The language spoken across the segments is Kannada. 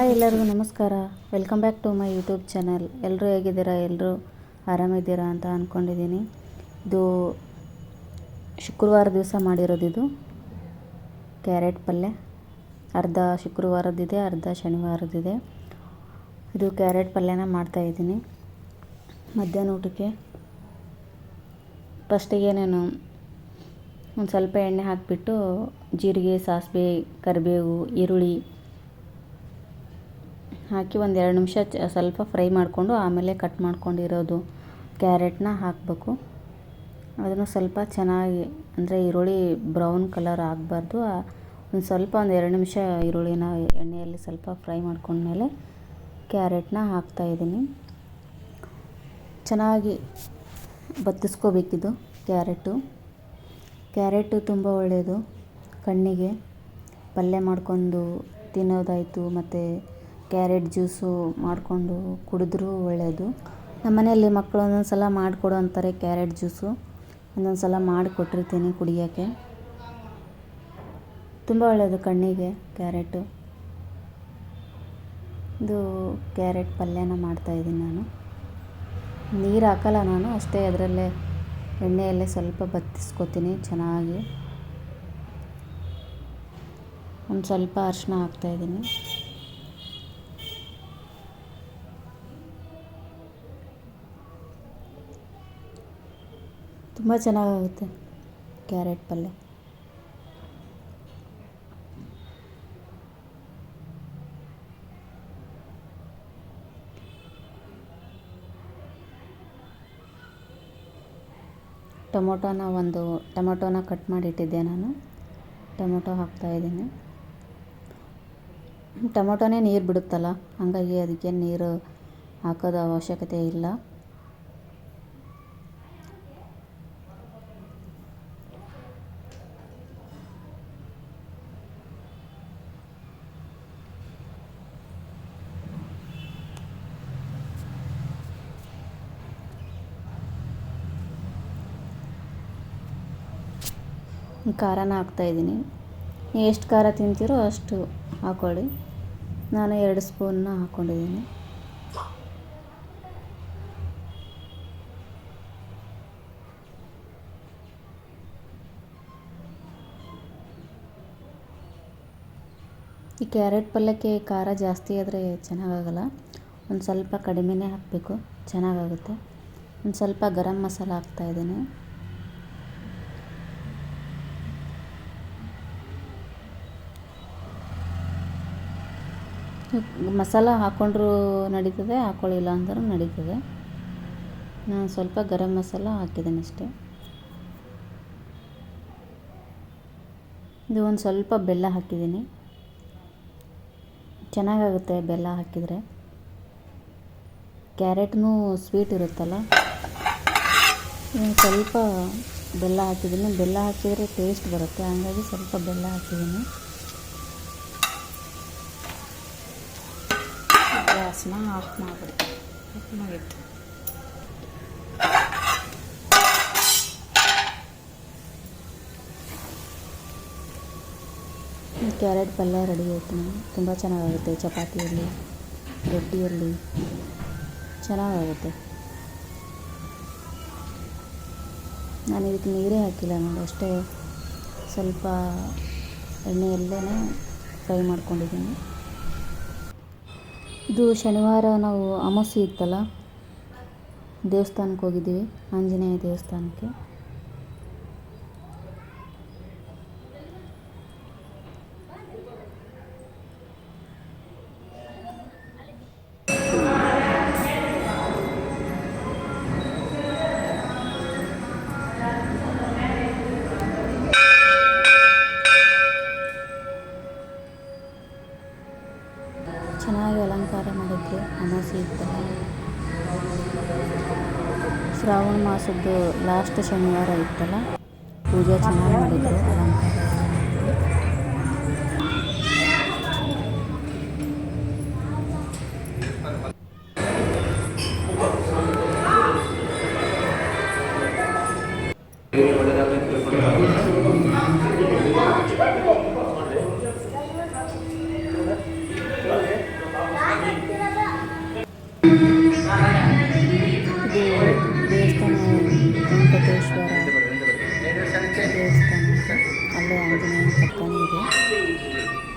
ಹಾಯ್ ಎಲ್ಲರಿಗೂ ನಮಸ್ಕಾರ. Welcome back to my YouTube channel ಎಲ್ಲರೂ ಹೇಗಿದ್ದೀರಾ? ಎಲ್ಲರೂ ಆರಾಮಿದ್ದೀರಾ ಅಂತ ಅಂದ್ಕೊಂಡಿದ್ದೀನಿ ಇದು ಶುಕ್ರವಾರ ದಿವಸ ಮಾಡಿರೋದು ಇದು. ಕ್ಯಾರೆಟ್ ಪಲ್ಯ. ಅರ್ಧ ಶುಕ್ರವಾರದ್ದಿದೆ, ಅರ್ಧ ಶನಿವಾರದ್ದಿದೆ. ಇದು ಕ್ಯಾರೆಟ್ ಪಲ್ಯನ ಮಾಡ್ತಾಯಿದ್ದೀನಿ ಮಧ್ಯಾಹ್ನ ಊಟಕ್ಕೆ ಫಸ್ಟಿಗೆ ನಾನು ಒಂದು ಸ್ವಲ್ಪ ಎಣ್ಣೆ ಹಾಕಿಬಿಟ್ಟು, ಜೀರಿಗೆ, ಸಾಸಿವೆ, ಕರಿಬೇವು, ಈರುಳ್ಳಿ ಹಾಕಿ ಒಂದು ಎರಡು ನಿಮಿಷ ಚ ಸ್ವಲ್ಪ ಫ್ರೈ ಮಾಡಿಕೊಂಡು ಆಮೇಲೆ ಕಟ್ ಮಾಡ್ಕೊಂಡಿರೋದು ಕ್ಯಾರೆಟ್ನ ಹಾಕಬೇಕು. ಅದನ್ನು ಸ್ವಲ್ಪ ಚೆನ್ನಾಗಿ ಅಂದರೆ ಈರುಳ್ಳಿ ಬ್ರೌನ್ ಕಲರ್ ಆಗಬಾರ್ದು. ಒಂದು ಸ್ವಲ್ಪ ಒಂದು ಎರಡು ನಿಮಿಷ ಈರುಳ್ಳಿನ ಎಣ್ಣೆಯಲ್ಲಿ ಸ್ವಲ್ಪ ಫ್ರೈ ಮಾಡ್ಕೊಂಡ್ಮೇಲೆ ಕ್ಯಾರೆಟ್ನ ಹಾಕ್ತಾಯಿದ್ದೀನಿ ಚೆನ್ನಾಗಿ ಬತ್ತಿಸ್ಕೋಬೇಕಿದು ಕ್ಯಾರೆಟು. ಕ್ಯಾರೆಟು ತುಂಬ ಒಳ್ಳೆಯದು ಕಣ್ಣಿಗೆ. ಪಲ್ಯ ಮಾಡ್ಕೊಂಡು ತಿನ್ನೋದಾಯಿತು, ಮತ್ತು ಕ್ಯಾರೆಟ್ ಜ್ಯೂಸು ಮಾಡಿಕೊಂಡು ಕುಡಿದ್ರೂ ಒಳ್ಳೆಯದು ನಮ್ಮ ಮನೆಯಲ್ಲಿ ಮಕ್ಕಳು ಒಂದೊಂದು ಸಲ ಮಾಡಿಕೊಡು ಅಂತಾರೆ ಕ್ಯಾರೆಟ್ ಜ್ಯೂಸು. ಒಂದೊಂದು ಸಲ ಮಾಡಿಕೊಟ್ಟಿರ್ತೀನಿ ಕುಡಿಯೋಕ್ಕೆ. ತುಂಬ ಒಳ್ಳೆಯದು ಕಣ್ಣಿಗೆ ಕ್ಯಾರೆಟು. ಇದು ಕ್ಯಾರೆಟ್ ಪಲ್ಯನ ಮಾಡ್ತಾಯಿದ್ದೀನಿ ನಾನು. ನೀರು ಹಾಕಲ್ಲ ನಾನು, ಅಷ್ಟೇ ಅದರಲ್ಲೇ ಎಣ್ಣೆಯಲ್ಲೇ ಸ್ವಲ್ಪ ಬತ್ತಿಸ್ಕೊತೀನಿ ಚೆನ್ನಾಗಿ. ಒಂದು ಸ್ವಲ್ಪ ಅರಿಶಿನ ಹಾಕ್ತಾಯಿದ್ದೀನಿ ತುಂಬ ಚೆನ್ನಾಗಾಗುತ್ತೆ ಕ್ಯಾರೆಟ್ ಪಲ್ಯ. ಟೊಮೊಟೊನ ಒಂದು, ಟೊಮೊಟೊನ ಕಟ್ ಮಾಡಿಟ್ಟಿದ್ದೆ ನಾನು. ಟೊಮೊಟೊ ಹಾಕ್ತಾಯಿದ್ದೀನಿ ಟೊಮೊಟೊನೇ ನೀರು ಬಿಡುತ್ತಲ್ಲ, ಹಾಗಾಗಿ ಅದಕ್ಕೆ ನೀರು ಹಾಕೋದು ಅವಶ್ಯಕತೆ ಇಲ್ಲ. ಖಾರನ ಹಾಕ್ತಾಯಿದ್ದೀನಿ ಎಷ್ಟು ಖಾರ ತಿಂತೀರೋ ಅಷ್ಟು ಹಾಕ್ಕೊಳ್ಳಿ ನಾನು ಎರಡು ಸ್ಪೂನ್ನ ಹಾಕ್ಕೊಂಡಿದ್ದೀನಿ ಈ ಕ್ಯಾರೆಟ್ ಪಲ್ಯಕ್ಕೆ ಖಾರ ಜಾಸ್ತಿ ಆದರೆ ಚೆನ್ನಾಗಾಗಲ್ಲ. ಒಂದು ಸ್ವಲ್ಪ ಕಡಿಮೆನೇ ಹಾಕಬೇಕು. ಚೆನ್ನಾಗಾಗುತ್ತೆ. ಒಂದು ಸ್ವಲ್ಪ ಗರಂ ಮಸಾಲ ಹಾಕ್ತಾಯಿದ್ದೀನಿ ಮಸಾಲ ಹಾಕ್ಕೊಂಡ್ರೂ ನಡೀತದೆ ಹಾಕ್ಕೊಳ್ಳಿಲ್ಲ ಅಂದರೂ ನಡೀತದೆ. ನಾನು ಸ್ವಲ್ಪ ಗರಂ ಮಸಾಲ ಹಾಕಿದ್ದೀನಿ ಅಷ್ಟೇ. ಇದು ಒಂದು ಸ್ವಲ್ಪ ಬೆಲ್ಲ ಹಾಕಿದ್ದೀನಿ. ಚೆನ್ನಾಗಾಗುತ್ತೆ ಬೆಲ್ಲ ಹಾಕಿದರೆ. ಕ್ಯಾರೆಟ್ನೂ ಸ್ವೀಟ್ ಇರುತ್ತಲ್ಲ ಸ್ವಲ್ಪ ಬೆಲ್ಲ ಹಾಕಿದ್ದೀನಿ. ಬೆಲ್ಲ ಹಾಕಿದರೆ ಟೇಸ್ಟ್ ಬರುತ್ತೆ, ಹಾಗಾಗಿ ಸ್ವಲ್ಪ ಬೆಲ್ಲ ಹಾಕಿದ್ದೀನಿ. ಗ್ಯಾಸ್ನ ಆಫ್ ಮಾಡಿಟ್ಟು ಕ್ಯಾರೆಟ್ ಪಲ್ಯ ರೆಡಿ ಆಯಿತು. ತುಂಬ ಚೆನ್ನಾಗಾಗುತ್ತೆ ಚಪಾತಿಯಲ್ಲಿ, ರೊಟ್ಟಿಯಲ್ಲಿ. ಚೆನ್ನಾಗಾಗುತ್ತೆ. ನಾನು ಇದಕ್ಕೆ ನೀರೇ ಹಾಕಿಲ್ಲ, ನೋಡಿ ಅಷ್ಟೇ ಸ್ವಲ್ಪ ಎಣ್ಣೆಯಲ್ಲೇ ಫ್ರೈ ಮಾಡ್ಕೊಂಡಿದ್ದೀನಿ. ಇದು ಶನಿವಾರ ನಾವು ಅಮಾವಾಸ್ಯೆ ಇತ್ತಲ್ಲ ದೇವಸ್ಥಾನಕ್ಕೆ ಹೋಗಿದ್ದೀವಿ ಆಂಜನೇಯ ದೇವಸ್ಥಾನಕ್ಕೆ. ಚೆನ್ನಾಗಿ ಅಲಂಕಾರ ಮಾಡಿದ್ರು ಅಮಾವಾಸ್ಯೆ ಇತ್ತಲ್ಲ. ಶ್ರಾವಣ ಮಾಸದ್ದು ಲಾಸ್ಟ್ ಶನಿವಾರ ಇತ್ತಲ್ಲ. ಪೂಜೆ ಚೆನ್ನಾಗಿ ಮಾಡಿದ್ರು ಅಲಂಕಾರ. ವೆಂಕಟೇಶ್ವರ ದೇವಸ್ಥಾನ ಅಂತ. ಅಲ್ಲೇ ಆಂಜನೇಯನ ಪಕ್ಕನೇ ಇದೆ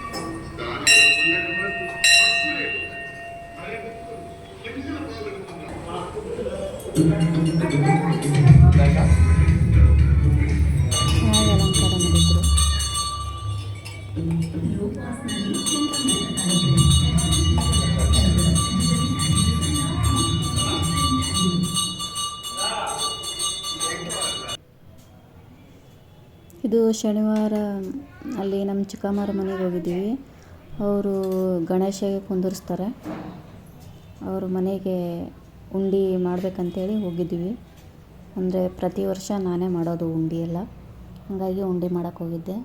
ಚೆನ್ನಾಗಿ ಅಲಂಕಾರ ಮಾಡಿದ್ರು ಇದು ಶನಿವಾರ ಅಲ್ಲಿ ನಮ್ಮ ಚಿಕ್ಕಮ್ಮರ ಮನೆಗೆ ಹೋಗಿದ್ದೀವಿ. ಅವರು ಗಣೇಶಗೆ ಕುಂದಿರ್ಸ್ತಾರೆ, ಅವ್ರ ಮನೆಗೆ ಉಂಡೆ ಮಾಡಬೇಕಂತೇಳಿ ಹೋಗಿದ್ದೀವಿ. ಅಂದರೆ ಪ್ರತಿ ವರ್ಷ ನಾನೇ ಮಾಡೋದು ಉಂಡಿ ಎಲ್ಲ. ಹಾಗಾಗಿ ಉಂಡೆ ಮಾಡೋಕ್ಕೆ ಹೋಗಿದ್ದೆ.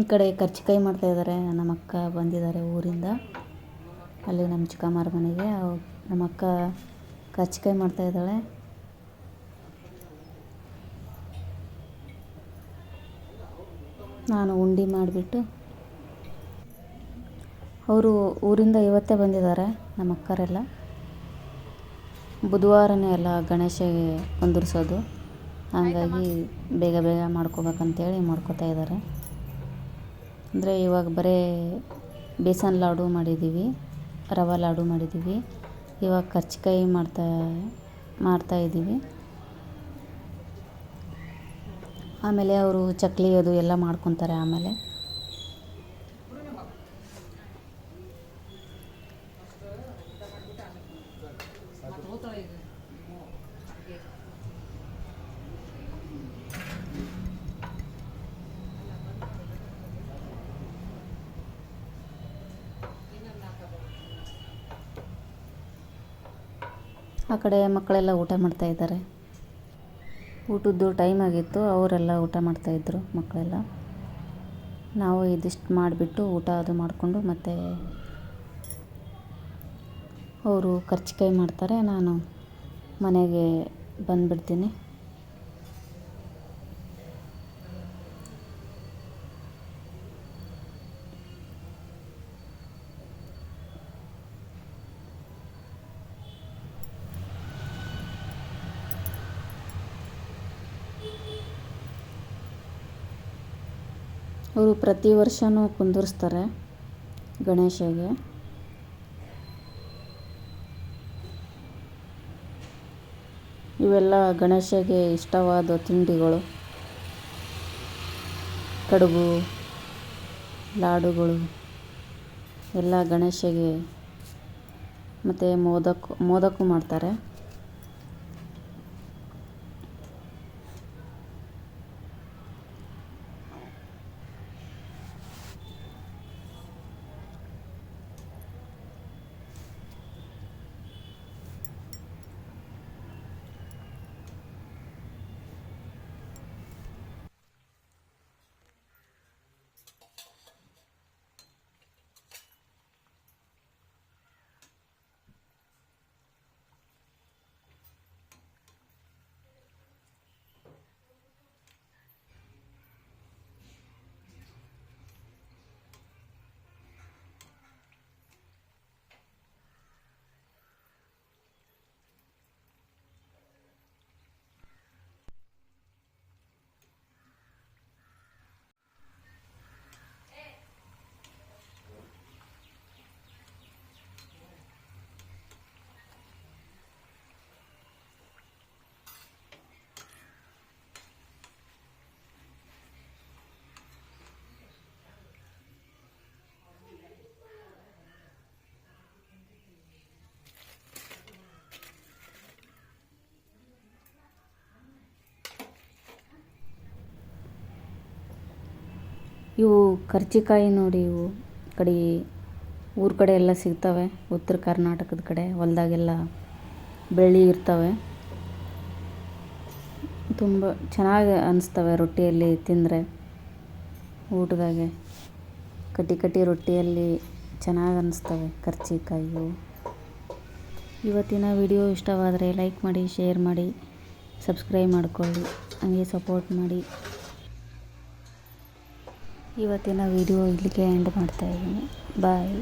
ಈ ಕಡೆ ಕರ್ಚಿಕಾಯಿ ಮಾಡ್ತಾಯಿದ್ದಾರೆ ನಮ್ಮ ಅಕ್ಕ ಬಂದಿದ್ದಾರೆ ಊರಿಂದ. ಅಲ್ಲಿ ನಮ್ಮ ಚಿಕ್ಕಮ್ಮರ ಮನೆಗೆ. ನಮ್ಮ ಅಕ್ಕ ಮಾಡ್ತಾ ಮಾಡ್ತಾಯಿದ್ದಾಳೆ ನಾನು ಉಂಡೆ ಮಾಡಿಬಿಟ್ಟು ಅವರು ಊರಿಂದ ಇವತ್ತೇ ಬಂದಿದ್ದಾರೆ, ನಮ್ಮ ಅಕ್ಕರೆಲ್ಲ. ಬುಧವಾರನೇ ಎಲ್ಲ ಗಣೇಶಗೆ ಕುಂದಿರ್ಸೋದು. ಹಾಗಾಗಿ ಬೇಗ ಬೇಗ ಮಾಡ್ಕೋಬೇಕಂತೇಳಿ ಮಾಡ್ಕೋತಾ ಇದ್ದಾರೆ. ಅಂದರೆ ಇವಾಗ ಬರೀ ಬೇಸನ್ ಲಾಡು ಮಾಡಿದ್ದೀವಿ. ರವೆ ಲಾಡು ಮಾಡಿದ್ದೀವಿ. ಇವಾಗ ಕರ್ಚಿಕಾಯಿ ಮಾಡ್ತಾ ಮಾಡ್ತಾ ಇದ್ದೀವಿ. ಆಮೇಲೆ ಅವರು ಚಕ್ಕುಲಿ ಅದು ಎಲ್ಲ ಮಾಡ್ಕೊತಾರೆ ಆಮೇಲೆ. ಆ ಕಡೆ ಮಕ್ಕಳೆಲ್ಲ ಊಟ ಮಾಡ್ತಾ ಇದ್ದಾರೆ. ಊಟದ್ದು ಟೈಮ್ ಆಗಿತ್ತು, ಅವರೆಲ್ಲ ಊಟ ಮಾಡ್ತಾಯಿದ್ರು ಮಕ್ಕಳೆಲ್ಲ. ನಾವು ಇದಿಷ್ಟು ಮಾಡಿಬಿಟ್ಟು ಊಟ ಅದು ಮಾಡಿಕೊಂಡು ಮತ್ತೆ ಅವರು ಖರ್ಚು ಕೈ ಮಾಡ್ತಾರೆ. ನಾನು ಮನೆಗೆ ಬಂದುಬಿಡ್ತೀನಿ. ಅವರು ಪ್ರತಿ ವರ್ಷವೂ ಕುಂದಿರ್ಸ್ತಾರೆ ಗಣೇಶಗೆ ಇವೆಲ್ಲ ಗಣೇಶಗೆ ಇಷ್ಟವಾದ ತಿಂಡಿಗಳು. ಕಡುಬು, ಲಾಡುಗಳು, ಎಲ್ಲ ಗಣೇಶಗೆ ಮತ್ತು ಮೋದಕ ಮೋದಕ ಮಾಡ್ತಾರೆ. ಇವು ಕರ್ಜಿಕಾಯಿ ನೋಡಿ ಇವು ಕಡೆ, ಊರ ಕಡೆ ಎಲ್ಲ ಸಿಗ್ತವೆ. ಉತ್ತರ ಕರ್ನಾಟಕದ ಕಡೆ ಹೊಲ್ದಾಗೆಲ್ಲ ಬೆಳ್ಳಿ ಇರ್ತವೆ. ತುಂಬ ಚೆನ್ನಾಗಿ ಅನಿಸ್ತವೆ ರೊಟ್ಟಿಯಲ್ಲಿ ತಿಂದರೆ. ಊಟದಾಗೆ ಕಟ್ಟಿ ಕಟ್ಟಿ ರೊಟ್ಟಿಯಲ್ಲಿ ಚೆನ್ನಾಗಿ ಅನಿಸ್ತವೆ ಕರ್ಜಿಕಾಯಿ ಇವು ಇವತ್ತಿನ ವಿಡಿಯೋ ಇಷ್ಟವಾದರೆ ಲೈಕ್ ಮಾಡಿ, ಶೇರ್ ಮಾಡಿ, ಸಬ್ಸ್ಕ್ರೈಬ್ ಮಾಡಿಕೊಳ್ಳಿ. ಹಂಗೆ ಸಪೋರ್ಟ್ ಮಾಡಿ. ಇವತ್ತಿನ ವಿಡಿಯೋ ಇಲ್ಲಿಗೆ ಎಂಡ್ ಮಾಡ್ತಾಯಿದ್ದೀನಿ ಬಾಯ್